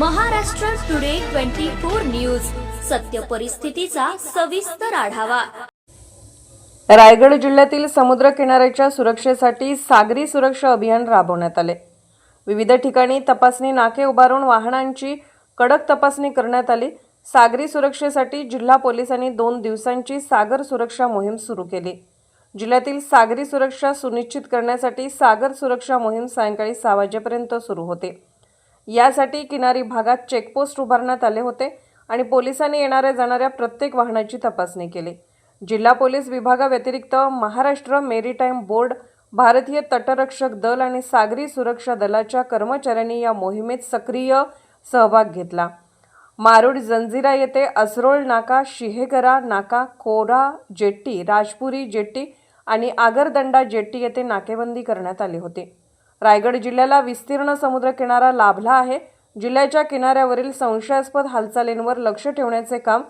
Maharashtra today twenty four news. सत्य परिस्थितीचा सविस्तर आढावा. रायगड जिल्ह्यातील समुद्र किनाऱ्याच्या सुरक्षेसाठी सागरी सुरक्षा अभियान राबवण्यात आले. विविध ठिकाणी तपासणी नाके उभारून वाहनांची कडक तपासणी करण्यात आली. सागरी सुरक्षेसाठी जिल्हा पोलिसांनी दोन दिवसांची सागर सुरक्षा मोहीम सुरू केली. जिल्ह्यातील सागरी सुरक्षा सुनिश्चित करण्यासाठी सागर सुरक्षा मोहीम सायंकाळी सहा वाजेपर्यंत सुरू होते. यासाठी किनारी भागात चेकपोस्ट उभारण्यात आले होते आणि पोलिसांनी येणाऱ्या जाणाऱ्या प्रत्येक वाहनाची तपासणी केली. जिल्हा पोलीस विभागाव्यतिरिक्त महाराष्ट्र मेरीटाईम बोर्ड भारतीय तटरक्षक दल आणि सागरी सुरक्षा दलाच्या कर्मचाऱ्यांनी या मोहिमेत सक्रिय सहभाग घेतला. मारूड जंजिरा येथे असरोळ नाका शिहेगरा नाका कोरा जेट्टी राजपुरी जेट्टी आणि आगरदंडा जेट्टी येथे नाकेबंदी करण्यात आली होती. रायगड जिल्ह्याला विस्तीर्ण समुद्र किनारा लाभला आहे. जिल्ह्याच्या किनाऱ्यावरील संशयास्पद हालचालींवर लक्ष ठेवण्याचे काम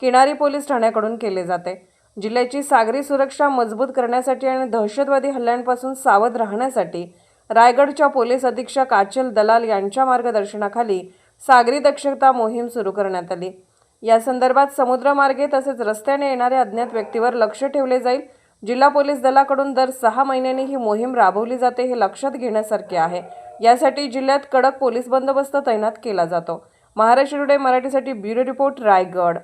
किनारी पोलीस ठाण्याकडून केले जाते. जिल्ह्याची सागरी सुरक्षा मजबूत करण्यासाठी आणि दहशतवादी हल्ल्यांपासून सावध राहण्यासाठी रायगडच्या पोलीस अधीक्षक आचल दलाल यांच्या मार्गदर्शनाखाली सागरी दक्षता मोहीम सुरू करण्यात आली. या संदर्भात समुद्रमार्गे तसेच रस्त्याने येणाऱ्या अज्ञात व्यक्तीवर लक्ष ठेवले जाईल. जिल्हा पोलीस दलाकडून दर सहा महिन्यांनी ही मोहीम राबवली जाते हे लक्षात घेण्यासारखे आहे. यासाठी जिल्ह्यात कडक पोलीस बंदोबस्त तैनात केला जातो. महाराष्ट्र टुडे मराठीसाठी ब्युरो रिपोर्ट रायगड.